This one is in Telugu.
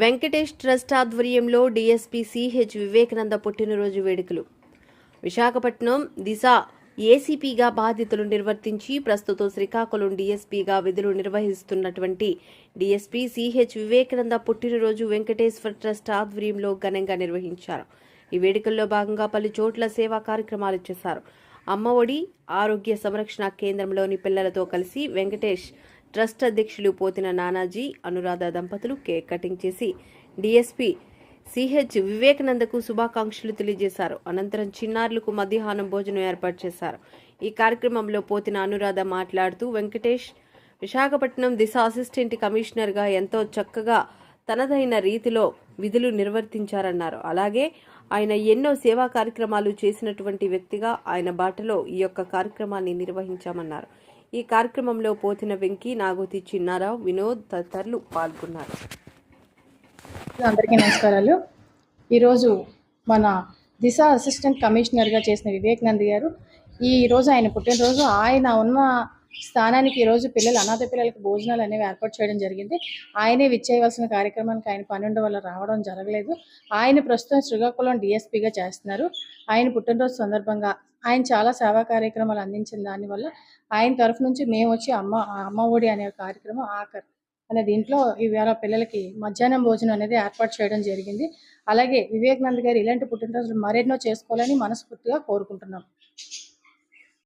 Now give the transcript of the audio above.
వెంకటేష్ ట్రస్ట్ ఆధ్వర్యంలో డీఎస్పీ సిహెచ్ వివేకానంద పుట్టినరోజు వేడుకలు. విశాఖపట్నం దిశ ఏసీపీగా బాధ్యతలు నిర్వర్తించి ప్రస్తుతం శ్రీకాకుళం డీఎస్పీగా విధులు నిర్వహిస్తున్నటువంటి డీఎస్పీ సిహెచ్ వివేకానంద పుట్టినరోజు వెంకటేశ్వర ట్రస్ట్ ఆధ్వర్యంలో ఘనంగా నిర్వహించారు. ఈ వేడుకల్లో భాగంగా పలు చోట్ల సేవా కార్యక్రమాలు చేశారు. అమ్మ ఒడి ఆరోగ్య సంరక్షణ కేంద్రంలోని పిల్లలతో కలిసి వెంకటేష్ ట్రస్ట్ అధ్యక్షులు పోతిన నానాజీ అనురాధ దంపతులు కేక్ కటింగ్ చేసి డీఎస్పీ సిహెచ్ వివేకానందకు శుభాకాంక్షలు తెలియజేశారు. అనంతరం చిన్నారులకు మధ్యాహ్నం భోజనం ఏర్పాటు చేశారు. ఈ కార్యక్రమంలో పోతిన అనురాధ మాట్లాడుతూ వెంకటేష్ విశాఖపట్నం దిశ అసిస్టెంట్ కమిషనర్గా ఎంతో చక్కగా తనదైన రీతిలో విధులు నిర్వర్తించారన్నారు. అలాగే ఆయన ఎన్నో సేవా కార్యక్రమాలు చేసినటువంటి వ్యక్తిగా ఆయన బాటలో ఈ యొక్క కార్యక్రమాన్ని నిర్వహించామన్నారు. ఈ కార్యక్రమంలో పోతిన వెంకీ నాగోతి చిన్నారావు వినోద్ తదితరులు పాల్గొన్నారు. అందరికీ నమస్కారాలు. ఈరోజు మన దిశ అసిస్టెంట్ కమిషనర్గా చేసిన వివేకానంద్ గారు ఈ రోజు ఆయన పుట్టినరోజు. ఆయన ఉన్న స్థానానికి ఈరోజు పిల్లలు అనాథ పిల్లలకు భోజనాలు అనేవి ఏర్పాటు చేయడం జరిగింది. ఆయనే విచ్చేయవలసిన కార్యక్రమానికి ఆయన పన్నెండు వల్ల రావడం జరగలేదు. ఆయన ప్రస్తుతం శ్రీకాకుళం డిఎస్పీగా చేస్తున్నారు. ఆయన పుట్టినరోజు సందర్భంగా ఆయన చాలా సేవా కార్యక్రమాలు అందించిన దానివల్ల ఆయన తరఫు నుంచి మేము వచ్చి అమ్మ అమ్మ ఒడి అనే కార్యక్రమం ఆఖర్ అనే దీంట్లో ఇవాళ పిల్లలకి మధ్యాహ్నం భోజనం అనేది ఏర్పాటు చేయడం జరిగింది. అలాగే వివేకానంద్ గారు ఇలాంటి పుట్టినరోజులు మరెన్నో చేసుకోవాలని మనస్ఫూర్తిగా కోరుకుంటున్నాం.